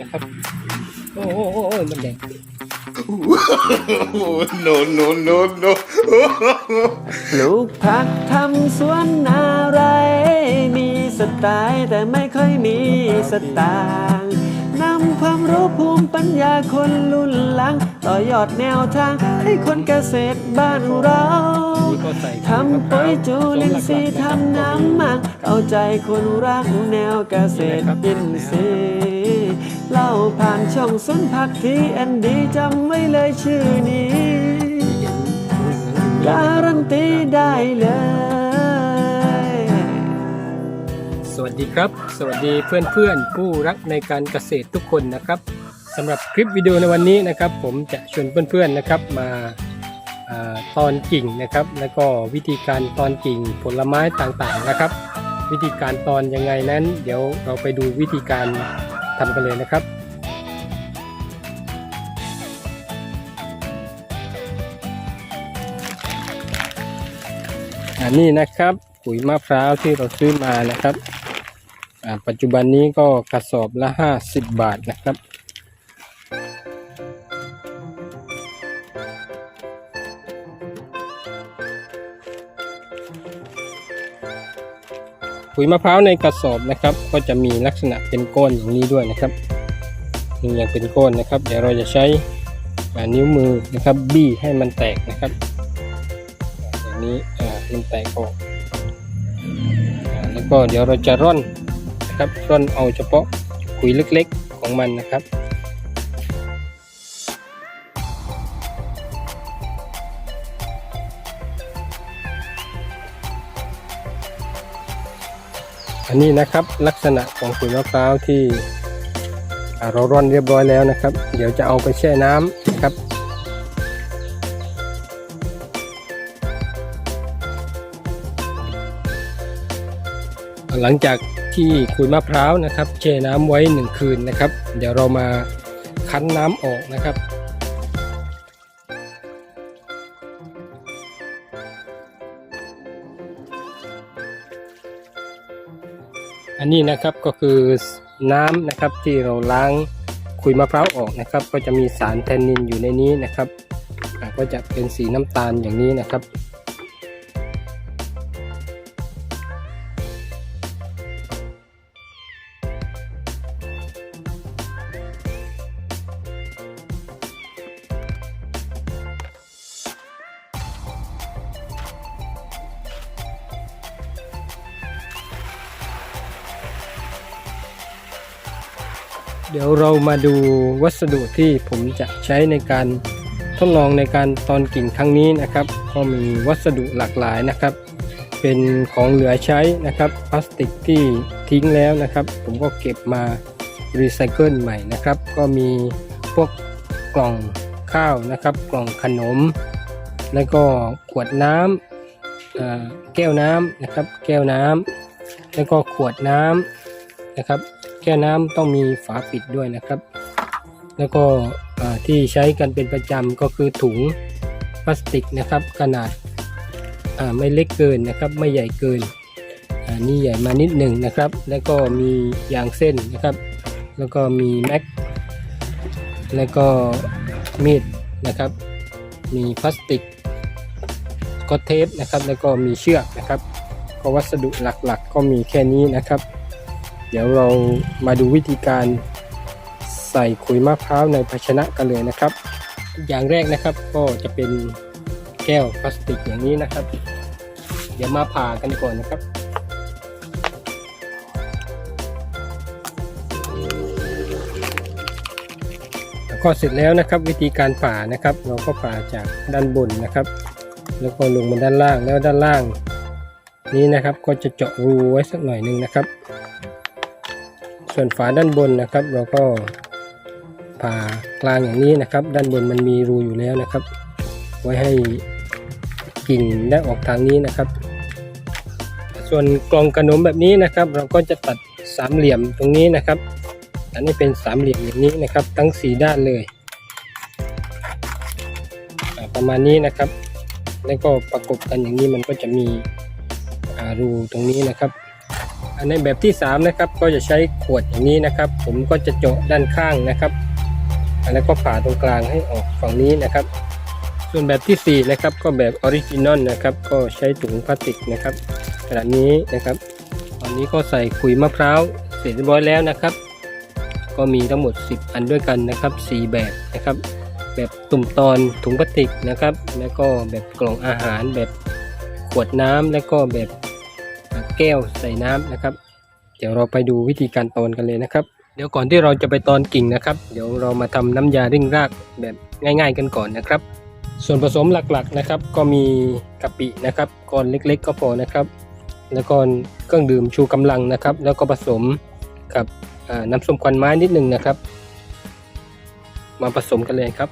นะครับ โอ้โหโอ้โหมันแดง Oh, no, no, no, no. ปลูกผักทำสวนอะไร มีสไตล์แต่ไม่ค่อยมีสตางค์นำความรู้ภูมิปัญญาคนรุ่นหลัง ต่อยอดแนวทางให้คนเกษตรบ้านเรา ทำปุ๋ยจุลินทรีย์ทำน้ำหมักเอาใจคนรักแนวเกษตรอินทรีย์เล่าผ่านช่องสุนผักทีแอนดีจำไว้เลยชื่อนี้ การันตีได้เลยสวัสดีครับ สวัสดีเพื่อนๆ ผู้รักในการเกษตรทุกคนนะครับสำหรับคลิปวิดีโอในวันนี้นะครับ ผมจะชวนเพื่อนๆนะครับ มา ตอนกิ่งนะครับ แล้วก็วิธีการตอนกิ่งผลไม้ต่างๆนะครับ วิธีการตอนยังไงนั้น เดี๋ยวเราไปดูวิธีการทำกันเลยนะครับอันนี้นะครับปุ๋ยมะพร้าวที่เราซื้อมานะครับปัจจุบันนี้ก็กระสอบละ 50 บาทนะครับ ปุ๋ยมะพร้าวในกระสอบนะครับ ก็จะมีลักษณะเป็นก้อนอย่างนี้ด้วยนะครับอย่างเป็นก้อนนะครับ เดี๋ยวเราจะใช้อนิ้วมือนะครับ บี้ให้มันแตกนะครับอย่างนี้อ่ามันแตกออกแล้วก็เดี๋ยวเราจะร่อนนะครับร่อนเอาเฉพาะขุยเล็กๆของมันนะครับ อันนี้นะครับลักษณะของขุยมะพร้าวที่เราร่อนเรียบร้อยแล้วนะครับ เดี๋ยวจะเอาไปแช่น้ำนะครับหลังจากที่ขุยมะพร้าวนะครับแช่น้ำไว้หนึ่งคืนนะครับ เดี๋ยวเรามาคั้นน้ำออกนะครับ อันนี้นะครับก็คือน้ำนะครับที่เราล้างขุยมะพร้าวออกนะครับ ก็จะมีสารแทนนินอยู่ในนี้นะครับก็จะเป็นสีน้ำตาลอย่างนี้นะครับ เดี๋ยวเรามาดูวัสดุที่ผมจะใช้ในการทดลองในการตอนกิ่งครั้งนี้นะครับ ก็มีวัสดุหลากหลายนะครับ เป็นของเหลือใช้นะครับพลาสติกที่ทิ้งแล้วนะครับ ผมก็เก็บมารีไซเคิลใหม่นะครับ ก็มีพวกกล่องข้าวนะครับ กล่องขนม แล้วก็ขวดน้ำแก้วน้ำนะครับ แก้วน้ำแล้วก็ขวดน้ำ นะครับ แก้น้ำต้องมีฝาปิดด้วยนะครับ แล้วก็ที่ใช้กันเป็นประจำก็คือถุงพลาสติกนะครับ ขนาดาไม่เล็กเกินนะครับ ไม่ใหญ่เกินอ่านี่ใหญ่มานิดหนึ่งนะครับ แล้วก็มียางเส้นนะครับ แล้วก็มีแม็กแล้วก็มีดนะครับ มีพลาสติกก็เทปนะครับ แล้วก็มีเชือกนะครับก็วัสดุหลักๆก็มีแค่นี้นะครับ เดี๋ยวเรามาดูวิธีการใส่ขุยมะพร้าวในภาชนะกันเลยนะครับ อย่างแรกนะครับก็จะเป็นแก้วพลาสติกอย่างนี้นะครับ เดี๋ยวมาผ่ากันก่อนนะครับก็เสร็จแล้วนะครับวิธีการผ่านะครับ เราก็ผ่าจากด้านบนนะครับ แล้วก็ลงมาด้านล่างแล้วด้านล่างนี้นะครับ ก็จะเจาะรูไว้สักหน่อยหนึ่งนะครับ ส่วนฝาด้านบนนะครับ เราก็ผ่ากลางอย่างนี้นะครับ ด้านบนมันมีรูอยู่แล้วนะครับ ไว้ให้กิ่งได้ออกทางนี้นะครับ ส่วนกล่องขนมแบบนี้นะครับ เราก็จะตัดสามเหลี่ยมตรงนี้นะครับ อันนี้เป็นสามเหลี่ยมอย่างนี้นะครับ ทั้งสี่ด้านเลยประมาณนี้นะครับ แล้วก็ประกบกันอย่างนี้มันก็จะมีรูตรงนี้นะครับ ในแบบที่ 3 นะครับ ก็จะใช้ขวดอย่างนี้นะครับ ผมก็จะเจาะด้านข้างนะครับแล้วก็ผ่าตรงกลางให้ออกฝั่งนี้นะครับ ส่วนแบบที่ 4 นะครับ ก็แบบออริจินอลนะครับ ก็ใช้ถุงพลาสติกนะครับขนาดนี้นะครับ ตอนนี้ก็ใส่ขุยมะพร้าวเสร็จเรียบร้อยแล้วนะครับ ก็มีทั้งหมด 10 อันด้วยกันนะครับ 4 แบบนะครับ แบบตุ่มตอนถุงพลาสติกนะครับ แล้วก็แบบกล่องอาหารแบบขวดน้ำแล้วก็แบบ แก้วใส่น้ำนะครับ เดี๋ยวเราไปดูวิธีการตอนกันเลยนะครับ เดี๋ยวก่อนที่เราจะไปตอนกิ่งนะครับ เดี๋ยวเรามาทำน้ำยาริ่งรากแบบง่าย ๆ กันก่อนนะครับ ส่วนผสมหลักๆนะครับ ก็มีกะปินะครับก้อนเล็ก ๆ ก็พอนะครับ แล้วก็เครื่องดื่มชูกำลังนะครับ แล้วก็ผสมกับน้ำส้มควันไม้นิดหนึงนะครับ มาผสมกันเลยครับ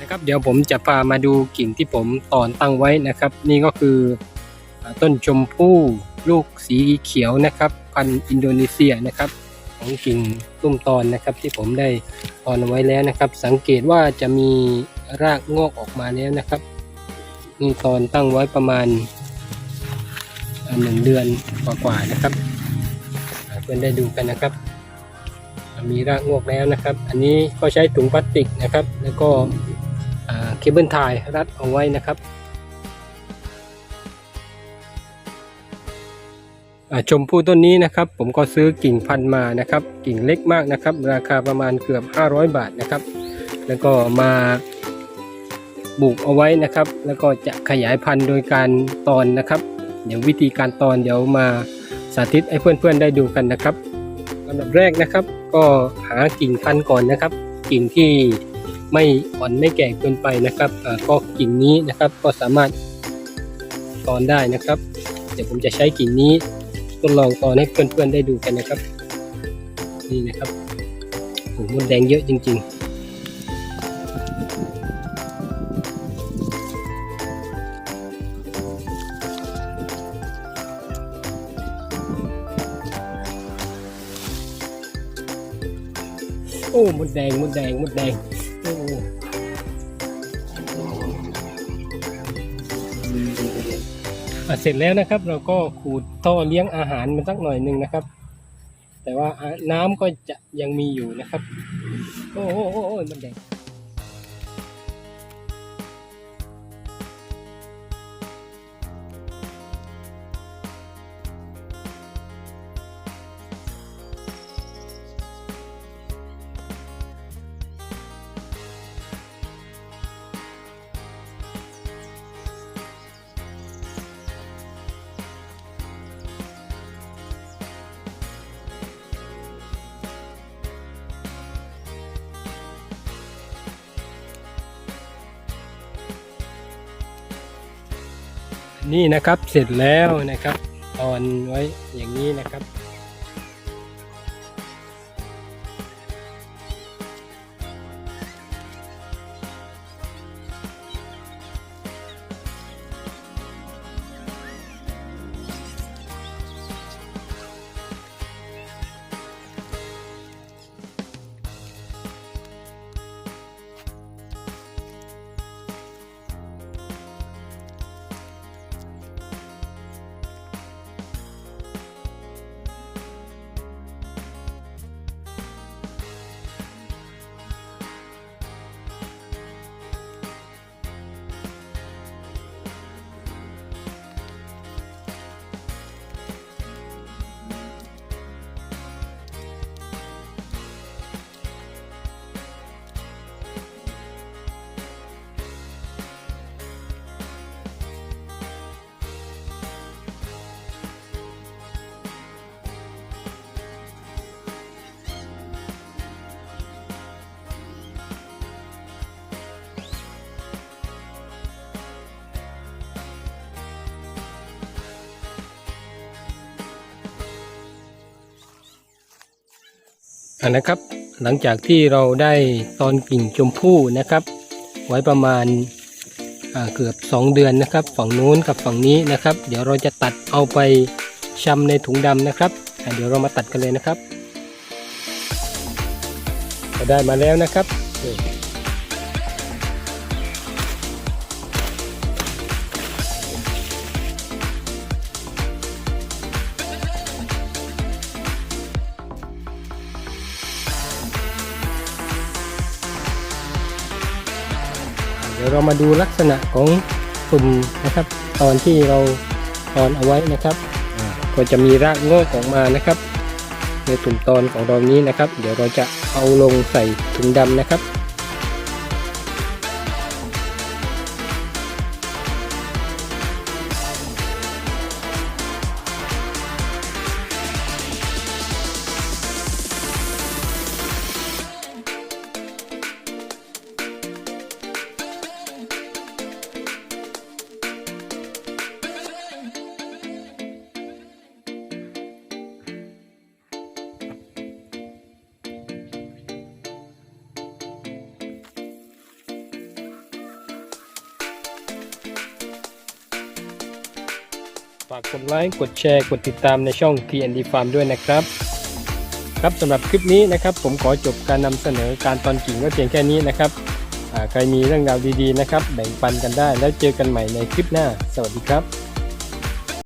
นะครับเดี๋ยวผมจะพามาดูกิ่งที่ผมตอนตั้งไว้นะครับ นี่ก็คือ ต้นชมพู่ลูกสีเขียวนะครับ พันอินโดนีเซียนะครับ ของกิ่งตุ้มตอนนะครับที่ผมได้ตอนเอาไว้แล้วนะครับ สังเกตว่าจะมีรากงอกออกมาแล้วนะครับนี่ตอนตั้งไว้ประมาณหนึ่งเดือนกว่าๆนะครับเพื่อนได้ดูกันนะครับ มีรากงอกแล้วนะครับ อันนี้ก็ใช้ถุงพลาสติกนะครับ แล้วก็เคเบิลไทยรัดเอาไว้นะครับ ชมพู่ต้นนี้นะครับ ผมก็ซื้อกิ่งพันธุ์มานะครับ กิ่งเล็กมากนะครับ ราคาประมาณเกือบ 500 บาทนะครับ แล้วก็มาปลูกเอาไว้นะครับ แล้วก็จะขยายพันธุ์โดยการตอนนะครับ เดี๋ยววิธีการตอนเดี๋ยวมาสาธิตให้เพื่อนๆได้ดูกันนะครับลำดับแรกนะครับ ก็หากิ่งพันธุ์ก่อนนะครับ กิ่งที่ไม่อ่อนไม่แก่เกินไปนะครับก็กิ่งนี้นะครับก็สามารถตอนได้นะครับ เดี๋ยวผมจะใช้กิ่งนี้ ทดลองตอนให้เพื่อนๆได้ดูกันนะครับ นี่นะครับโอ้หมดแดงเยอะจริง ๆโอ้มดแดงมดแดงมดแดงโอ้ เสร็จแล้วนะครับ เราก็ขูดท่อเลี้ยงอาหารมันสักหน่อยหนึ่งนะครับ แต่ว่าน้ำก็จะยังมีอยู่นะครับ โอ้โหโอ้โหมันแดง นี่นะครับเสร็จแล้วนะครับ ตอนไว้อย่างนี้นะครับ อันนะครับ หลังจากที่เราได้ตอนกิ่งชมพู่นะครับ ไว้ประมาณเกือบ 2 เดือนนะครับ ฝั่งนู้นกับฝั่งนี้นะครับ เดี๋ยวเราจะตัดเอาไปชำในถุงดำนะครับเดี๋ยวเรามาตัดกันเลยนะครับ ก็ได้มาแล้วนะครับ ดี๋ยวเรามาดูลักษณะของตุ่มนะครับ ตอนที่เราตอนเอาไว้นะครับก็จะมีรากงอกออกมานะครับ ในตุ่มตอนของเรานี้นะครับ เดี๋ยวเราจะเอาลงใส่ถุงดำนะครับ ฝากกดไลค์กดแชร์กดติดตามในช่อง TND Farm ด้วยนะครับ ครับสำหรับคลิปนี้นะครับผมขอจบการนำเสนอการตอนกิ่งก็เพียงแค่นี้นะครับใครมีเรื่องราวดีๆนะครับ แบ่งปันกันได้แล้วเจอกันใหม่ในคลิปหน้า สวัสดีครับ